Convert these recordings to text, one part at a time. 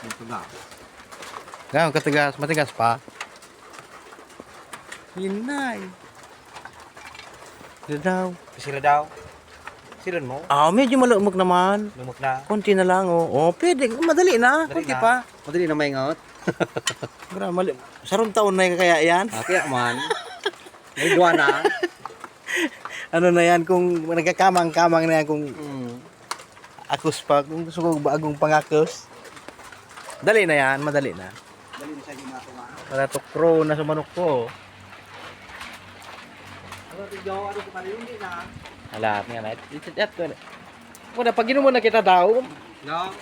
Ito na. Gano'n katigas, matigas pa. Hinay. Sila daw. Sila daw. Sila mo. Ah, medyo malumog naman. Lumok na. Konti na lang, oh. Oh, pwede. Madali na. Madali Konti na. pa. Madali na maingot. Gra, mali. Sarong taon na yung kaya yan. Ah, kaya man. May duwa na. Ano na yan kung nagkakamang-kamang na yan kung Mm. akos pa. Kung gusto ko bagong pangakos. Dali na yan. Madali na. Dali na siya ginagawa. Para to crow na sa manok ko. Ano, tigyaw, ano ko pa rin, hindi na. Alat nga na. Ito, ito. Wala, pag ginumo na kita daw, No?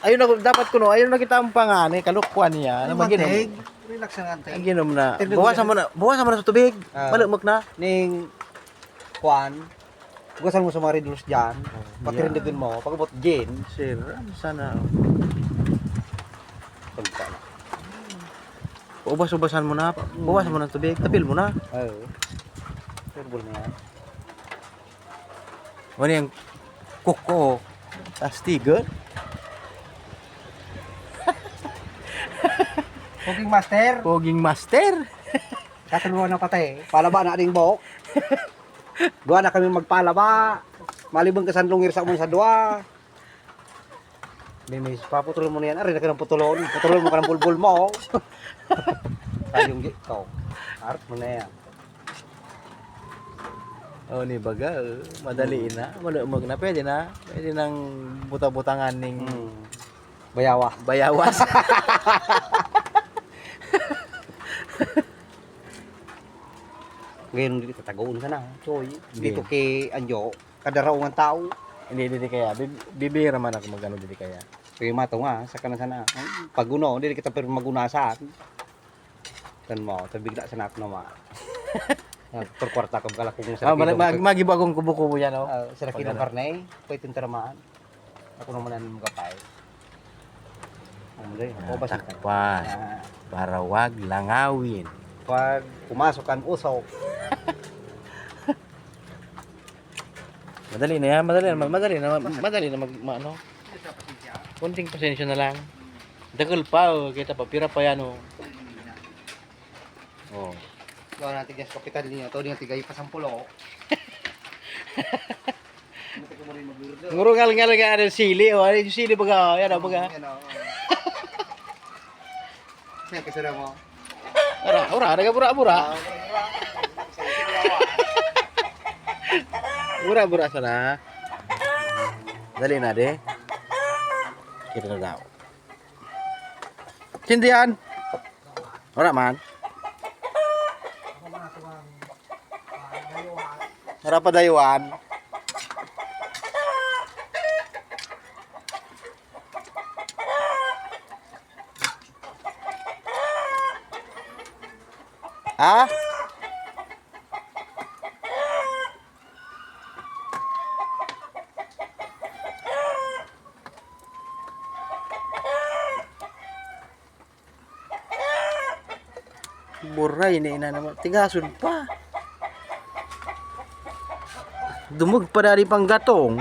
ayun na, dapat kuno, ayun na kita ang pangani, kalukwan niya. Ano maginom? Relax na nga, Ang ginom na. Bawasan mo na, bawasan mo na sa tubig. Ah. Malumok na. Ning Juan, gusto mo sa mga riddles dyan, pati Yeah. rin din mo, pagkabot gin, Sir, sana. Na. Ubas-ubasan mo na. Bawasan mo na ng tubig. Tapil mo na. Oo. Terrible na yan. Ano yung kuko. Astigol. Cooking master, Poging master. katulungan na pati, palaba na ating bok. Duwa na kami magpalaba. Malibang ka sa umon sa dua. Mimis, paputulon mo na yan. Aray na ka ng putulon. Putulon mo ka ng bulbul mo. Tayong ikaw. Art mo na yan. Oh, ni baga. oh. Madali na. Malumog na. Pwede na. Pwede nang buta-butangan ning Hmm. Bayawa. bayawas. Ngayon dito tatagoon ka na. Choy. Dito kay Anjo, kadaraw ng tao. Hindi, hindi kaya. Bib- Bibira man ako magano dito kaya. Kaya mato nga, sa kanan sana. Paguno, hindi kita pero magunasan. Tan mo, tabigla sa nak naman. Per kwarta ka kala kung Ah, sa mag, mag, magiba akong kubo-kubo yan, oh. uh, sa Pag kinong ano. karne, pwede yung taramaan. Ako naman ang magapay. Rin, ako ba sa Takpan. Ah, Para wag langawin. pag pumasok ang usok, Madali na yan, madali na, madali na, madali na mag, ma- ano, konting pasensya na lang. Dagal pa, oh, kita pa, pira pa yan, oh. Oh. gawa natin yung kapital niya, to yung tigay pasampulo. Ngurungal nga lang nga ang sili, oh, ano yung sili baga, oh, yan, oh, baga. Yan, kasara mo. Ura, ura, naga bura, bura. Bura, bura sana. Dali na, de. Kita na daw. Sindi yan. Ura man. Ura pa dayuan. Ha? Buray na ina naman. Tigasun pa. Dumug pa dari pang gatong.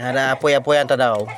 Ada apoy-apoyan ta daw.